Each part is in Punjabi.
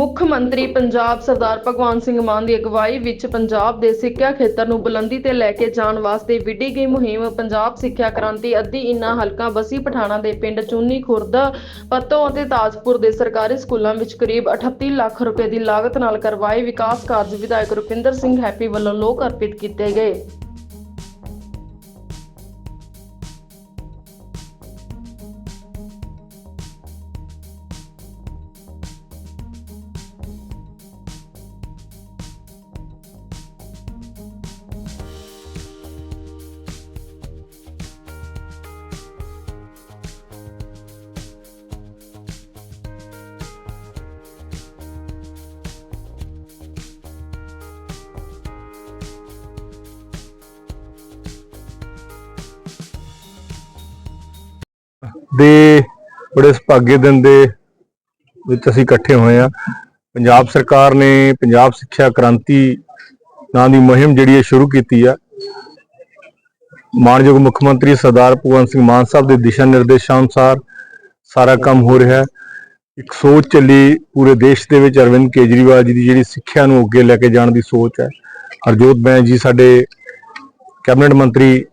ਮੁੱਖ ਮੰਤਰੀ ਪੰਜਾਬ ਸਰਦਾਰ ਭਗਵੰਤ ਸਿੰਘ ਮਾਨ ਦੀ ਅਗਵਾਈ ਵਿੱਚ ਪੰਜਾਬ ਦੇ ਸਿੱਖਿਆ ਖੇਤਰ ਨੂੰ ਬੁਲੰਦੀ ਤੇ ਲੈ ਕੇ ਜਾਣ ਵਾਸਤੇ ਵਿੱਢੀ ਗਈ ਮੁਹਿੰਮ, ਪੰਜਾਬ ਸਿੱਖਿਆ ਕ੍ਰਾਂਤੀ ਅੱਧੀ ਇਨਾ ਹਲਕਾ ਬਸੀ ਪਠਾਣਾ ਦੇ ਪਿੰਡ ਚੂਨੀ ਖੁਰਦ, ਪੱਤੋ ਅਤੇ ਤਾਜਪੁਰ ਦੇ ਸਰਕਾਰੀ ਸਕੂਲਾਂ ਵਿੱਚ ਕਰੀਬ 38 ਲੱਖ ਰੁਪਏ ਦੀ ਲਾਗਤ ਨਾਲ ਕਰਵਾਏ ਵਿਕਾਸ ਕਾਰਜ ਵਿਧਾਇਕ ਰੁਪਿੰਦਰ ਸਿੰਘ ਹੈਪੀ ਵੱਲੋਂ ਲੋਕ ਅਰਪਿਤ ਕੀਤੇ ਗਏ। ਦੇ ਬੜੇ ਸੁਭਾਗੇ ਦਿਨ ਦੇ ਵਿੱਚ ਅਸੀਂ ਇਕੱਠੇ ਹੋਏ ਆ ਪੰਜਾਬ ਸਰਕਾਰ ਨੇ ਪੰਜਾਬ ਸਿੱਖਿਆ ਕ੍ਰਾਂਤੀ ਨਾਂ ਦੀ ਮੁਹਿੰਮ ਜਿਹੜੀ ਹੈ ਸ਼ੁਰੂ ਕੀਤੀ ਆ। ਮਾਨਯੋਗ ਮੁੱਖ ਮੰਤਰੀ ਸਰਦਾਰ ਭਗਵੰਤ ਸਿੰਘ ਮਾਨ ਸਾਹਿਬ ਦੇ ਦਿਸ਼ਾ ਨਿਰਦੇਸ਼ਾਂ ਅਨੁਸਾਰ ਸਾਰਾ ਕੰਮ ਹੋ ਰਿਹਾ ਹੈ। ਇੱਕ ਸੋਚ ਚੱਲੀ ਪੂਰੇ ਦੇਸ਼ ਦੇ ਵਿੱਚ ਅਰਵਿੰਦ ਕੇਜਰੀਵਾਲ ਜੀ ਦੀ ਜਿਹੜੀ ਸਿੱਖਿਆ ਨੂੰ ਅੱਗੇ ਲੈ ਕੇ ਜਾਣ ਦੀ ਸੋਚ ਹੈ। ਹਰਜੋਤ ਬੈਂ ਜੀ ਸਾਡੇ ਕੈਬਨਿਟ ਮੰਤਰੀ,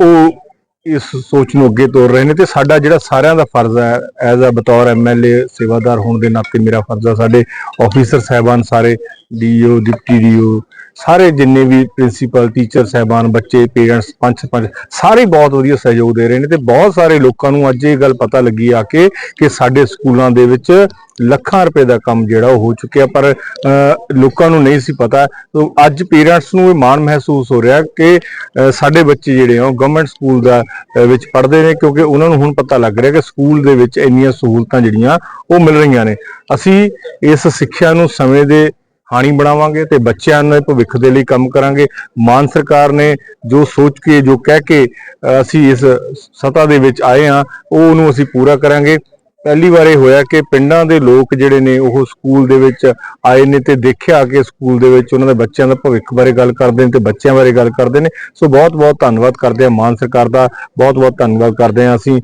ਉਹ ਇਸ ਸੋਚ ਨੂੰ ਅੱਗੇ ਤੋਰ ਰਹੇ ਨੇ ਤੇ ਸਾਡਾ ਜਿਹੜਾ ਸਾਰਿਆਂ ਦਾ ਫਰਜ਼ ਹੈ ਐਜ਼ ਅ ਬਤੌਰ ਐਮਐਲਏ ਸੇਵਾਦਾਰ ਹੋਣ ਦੇ ਨਾਤੇ ਮੇਰਾ ਫਰਜ਼ ਹੈ ਸਾਡੇ ਆਫੀਸਰ ਸਹਿਬਾਨ ਸਾਰੇ ਡੀਓ ਡਿਪਟੀ ਡੀਓ ਸਾਰੇ ਜਿੰਨੇ ਵੀ ਪ੍ਰਿੰਸੀਪਲ ਟੀਚਰ ਸਹਿਬਾਨ, ਬੱਚੇ ਪੇਰੈਂਟਸ ਪੰਚ ਪੰਚ ਸਾਰੇ ਬਹੁਤ ਵਧੀਆ ਸਹਿਯੋਗ ਦੇ ਰਹੇ ਨੇ ਤੇ ਬਹੁਤ ਸਾਰੇ ਲੋਕਾਂ ਨੂੰ ਅੱਜ ਇਹ ਗੱਲ ਪਤਾ ਲੱਗੀ ਆ ਕੇ ਕਿ ਸਾਡੇ ਸਕੂਲਾਂ ਦੇ ਵਿੱਚ ਲੱਖਾਂ ਰੁਪਏ ਦਾ ਕੰਮ ਜਿਹੜਾ ਉਹ ਹੋ ਚੁੱਕਿਆ, ਪਰ ਲੋਕਾਂ ਨੂੰ ਨਹੀਂ ਸੀ ਪਤਾ। ਅੱਜ ਪੇਰੈਂਟਸ ਨੂੰ ਇਹ ਮਾਣ ਮਹਿਸੂਸ ਹੋ ਰਿਹਾ ਕਿ ਸਾਡੇ ਬੱਚੇ ਜਿਹੜੇ ਆ, ਉਹ ਗਵਰਨਮੈਂਟ ਸਕੂਲ ਦਾ ਵਿੱਚ ਪੜ੍ਹਦੇ ਨੇ, ਕਿਉਂਕਿ ਉਹਨਾਂ ਨੂੰ ਹੁਣ ਪਤਾ ਲੱਗ ਰਿਹਾ ਕਿ ਸਕੂਲ ਦੇ ਵਿੱਚ ਇੰਨੀਆਂ ਸਹੂਲਤਾਂ ਜਿਹੜੀਆਂ ਉਹ ਮਿਲ ਰਹੀਆਂ ਨੇ। ਅਸੀਂ ਇਸ ਸਿੱਖਿਆ ਨੂੰ ਸਮੇਂ ਦੇ ਹਾਣੀ ਬਣਾਵਾਂਗੇ ਤੇ ਬੱਚਿਆਂ ਦੇ ਭਵਿੱਖ ਦੇ ਲਈ ਕੰਮ ਕਰਾਂਗੇ। ਮਾਨ ਸਰਕਾਰ ਨੇ ਜੋ ਸੋਚ ਕੇ, ਜੋ ਕਹਿ ਕੇ ਅਸੀਂ ਇਸ ਸਤਾ ਦੇ ਵਿੱਚ ਆਏ ਆ ਉਹ ਉਹਨੂੰ ਅਸੀਂ ਪੂਰਾ ਕਰਾਂਗੇ। ਪਹਿਲੀ ਵਾਰ ਇਹ ਹੋਇਆ ਕਿ ਪਿੰਡਾਂ ਦੇ ਲੋਕ ਜਿਹੜੇ ਨੇ ਉਹ ਸਕੂਲ ਦੇ ਵਿੱਚ ਆਏ ਨੇ ਤੇ ਦੇਖਿਆ ਕਿ ਸਕੂਲ ਦੇ ਵਿੱਚ ਉਹਨਾਂ ਦੇ ਬੱਚਿਆਂ ਦਾ ਭਵਿੱਖ ਬਾਰੇ ਗੱਲ ਕਰਦੇ ਨੇ ਤੇ ਬੱਚਿਆਂ ਬਾਰੇ ਗੱਲ ਕਰਦੇ ਨੇ। ਸੋ ਬਹੁਤ ਬਹੁਤ ਧੰਨਵਾਦ ਕਰਦੇ ਆ ਮਾਨ ਸਰਕਾਰ ਦਾ। ਬਹੁਤ ਬਹੁਤ ਧੰਨਵਾਦ ਕਰਦੇ ਆ ਅਸੀਂ।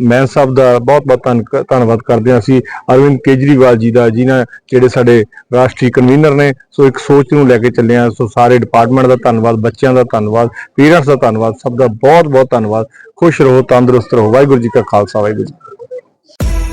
ਮੈਂ ਸਾਹਿਬ ਦਾ ਬਹੁਤ ਬਹੁਤ ਧੰਨ- ਧੰਨਵਾਦ ਕਰਦੇ ਹਾਂ ਅਸੀਂ। ਅਰਵਿੰਦ ਕੇਜਰੀਵਾਲ ਜੀ ਦਾ, ਜਿਨ੍ਹਾਂ ਜਿਹੜੇ ਸਾਡੇ ਰਾਸ਼ਟਰੀ ਕਨਵੀਨਰ ਨੇ। ਸੋ ਇੱਕ ਸੋਚ ਨੂੰ ਲੈ ਕੇ ਚੱਲੇ ਆ ਸੋ ਸਾਰੇ ਡਿਪਾਰਟਮੈਂਟ ਦਾ ਧੰਨਵਾਦ, ਬੱਚਿਆਂ ਦਾ ਧੰਨਵਾਦ ਪੇਰੈਂਟਸ ਦਾ ਧੰਨਵਾਦ, ਸਭ ਦਾ ਬਹੁਤ ਬਹੁਤ ਧੰਨਵਾਦ। ਖੁਸ਼ ਰਹੋ, ਤੰਦਰੁਸਤ ਰਹੋ। ਵਾਹਿਗੁਰੂ ਜੀ ਕਾ ਖਾਲਸਾ, ਵਾਹਿਗੁਰੂ ਜੀ